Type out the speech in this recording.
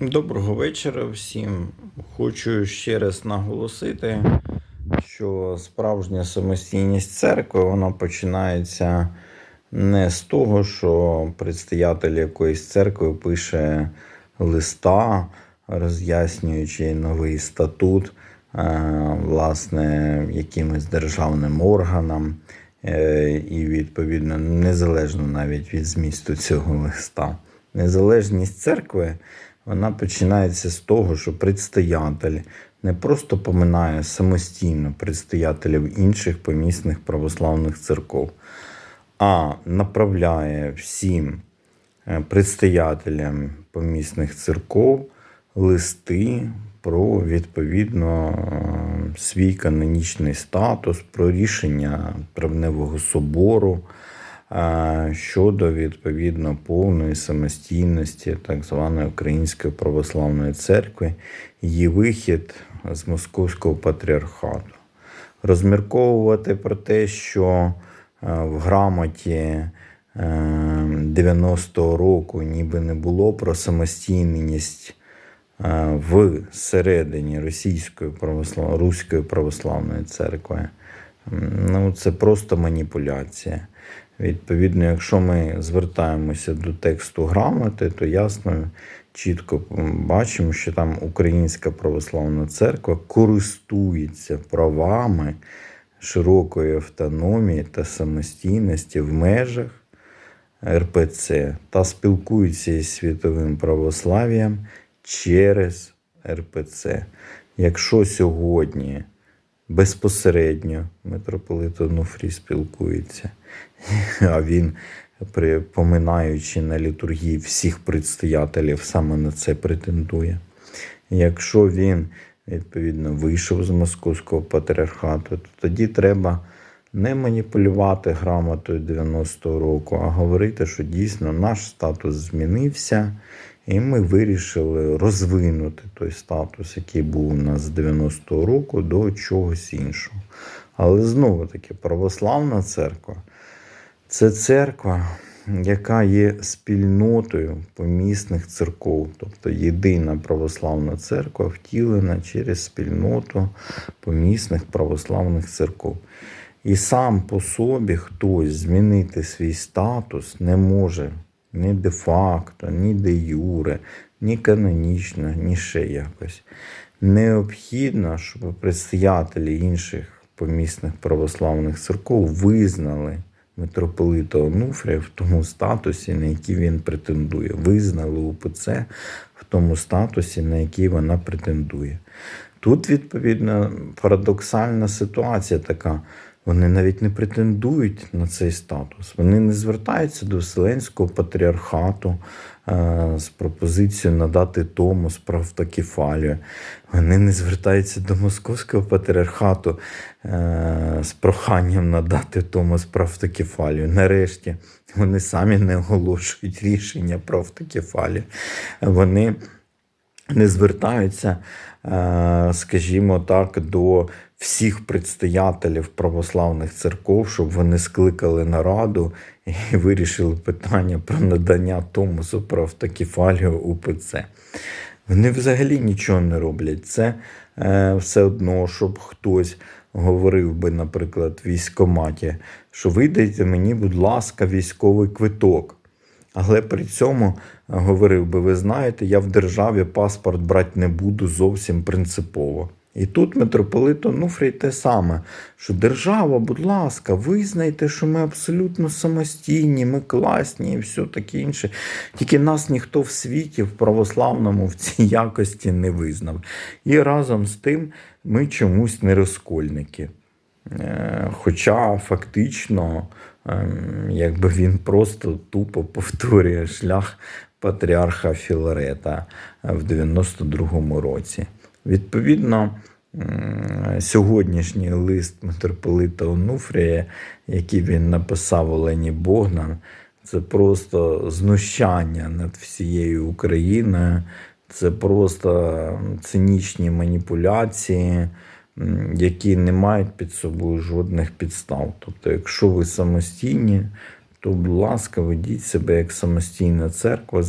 Доброго вечора всім. Хочу ще раз наголосити, що справжня самостійність церкви вона починається не з того, що предстоятель якоїсь церкви пише листа, роз'яснюючи новий статут, е, власне, якимось державним органам, е, і відповідно незалежно навіть від змісту цього листа. Незалежність церкви вона починається з того, що предстоятель не просто поминає самостійно предстоятелів інших помісних православних церков, а направляє всім е, предстоятелям помісних церков листи про відповідно е, свій канонічний статус, про рішення травневого собору щодо відповідно повної самостійності так званої Української православної церкви, її вихід з Московського патріархату. Розмірковувати про те, що е, в грамоті е, 90-го року ніби не було про самостійність е, в середині Російської православ... Руської православної церкви. Ну, це просто маніпуляція. Відповідно, якщо ми звертаємося до тексту грамоти, то ясно, чітко бачимо, що там Українська православна церква користується правами широкої автономії та самостійності в межах РПЦ та спілкується із світовим православ'ям через РПЦ. Якщо сьогодні безпосередньо митрополит Онуфрій спілкується, а він, поминаючи на літургії всіх предстоятелів, саме на це претендує. Якщо він відповідно вийшов з московського патріархату, то тоді треба не маніпулювати грамотою 90-го року, а говорити, що дійсно наш статус змінився, і ми вирішили розвинути той статус, який був у нас з 90-го року, до чогось іншого. Але знову таки, православна церква це церква, яка є спільнотою помісних церков, тобто єдина православна церква втілена через спільноту помісних православних церков. І сам по собі хтось змінити свій статус не може ні де-факто, ні де юре, ні канонічно, ні ще якось. Необхідно, щоб предстоятелі інших помісних православних церков визнали митрополита Онуфрія в тому статусі, на який він претендує. Визнали УПЦ в тому статусі, на який вона претендує. Тут, відповідно, парадоксальна ситуація така. Вони навіть не претендують на цей статус. Вони не звертаються до Вселенського патріархату е, з пропозицією надати Томос про автокефалію. Вони не звертаються до Московського патріархату е, з проханням надати Томос про автокефалію. Нарешті вони самі не оголошують рішення про автокефалію. Вони не звертаються, е, скажімо так, до всіх предстоятелів православних церков, щоб вони скликали нараду і вирішили питання про надання Томосу про автокефалію УПЦ. Вони взагалі нічого не роблять. Це е, все одно, щоб хтось говорив би, наприклад, в військкоматі, що видайте мені, будь ласка, військовий квиток. Але при цьому говорив би, ви знаєте, я в державі паспорт брати не буду зовсім принципово. І тут митрополит Онуфрій те саме, що держава, будь ласка, визнайте, що ми абсолютно самостійні, ми класні і все таке інше. Тільки нас ніхто в світі, в православному, в цій якості не визнав. І разом з тим ми чомусь не розкольники. Е, Хоча фактично, ем, якби він просто тупо повторює шлях патріарха Філарета в 92-му році. Відповідно, сьогоднішній лист митрополита Онуфрія, який він написав Олені Богдан, це просто знущання над всією Україною, це просто цинічні маніпуляції, які не мають під собою жодних підстав. Тобто, якщо ви самостійні, то, будь ласка, ведіть себе як самостійна церква,